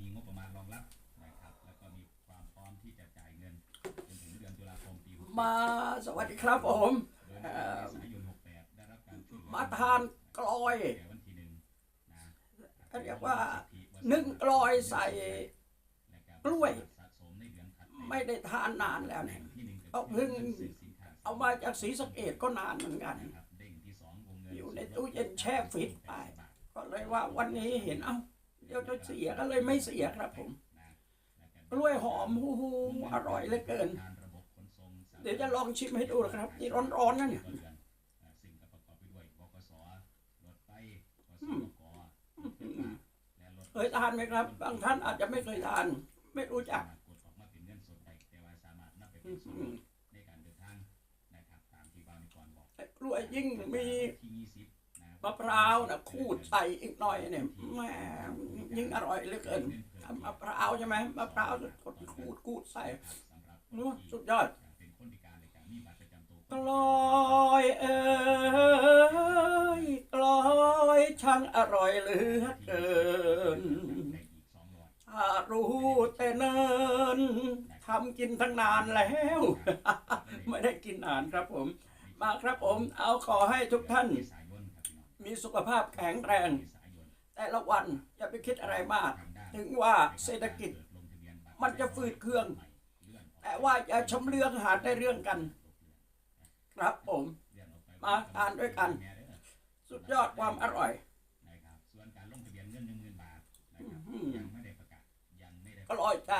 มีงบประมาณรองรับนะครับ แล้วก็มีความพร้อมที่จะจ่ายเงินจนถึงเดือนตุลาคมปี68มาสวัสดีครับผม โดยในเดือนเมษายน68 ได้รับการช่วยเหลือมาทานกลอยแก่วันที่หนึ่งนะเขาเรียกว่านึ่งกลอยใส่กล้วย สะสมในเดือนถัดปไม่ได้ทานนานแล้วเนี่ย ที่หนึ่งเอาเพิ่ง เอามาจากศรีสะเกดก็นานเหมือนกัน นะครับเด้งที่สองวงเงินอยู่ในตู้เย็นแช่ฟรีซไป ก็เลยว่าวันนี้เห็นเอ้า เดี๋ยวจะเสียก็เลยไม่เสียครับผม กล้วยหอมหูหูอร่อยเหลือเกิน เดี๋ยวจะลองชิมให้ดูนะครับ นี่ร้อนๆนะเนี่ยเฮ้ยบกสรถไฟกสมกและรถเคยทานไหมครับ บางท่านอาจจะไม่เคยทาน ไม่รู้จักกดออกมาเป็นเงินสดได้แต่ว่าสามารวนลดในการเดินทางนะครับตามที่บางนิกรบอกกล้วยยิ่งมี มะพร้าวนะขูดใส่อีกหน่อยเนี่ยแหม่ยิ่งอร่อยเหลือเกินทำมะพร้าวใช่ไหมมะพร้าวกดขูดขูดใส่สำหรับโอ้สุดยอดกลอยเอ้ยกลอยช่างอร่อยเหลือเกินถ้ารู้แต่เนินทำกินตั้งนานแล้ว ไม่ได้กินนานครับผม มาครับผมเอาขอให้ทุกท่าน มีสุขภาพแข็งแรง แต่ละวันอย่าไปคิดอะไรมาก ถึงว่าเศรษฐกิจมันจะฝืดเคืองเลื่อนออกแต่ว่าอย่าชมเลืองหาได้เรื่องกัน ครับผม มาทานด้วยกัน สุดยอดความอร่อยส่วนการลงทะเบียนเงินหนึ่งหมื่นบาทยังไม่ได้ประกาศยังไม่ได้อร่อยใจ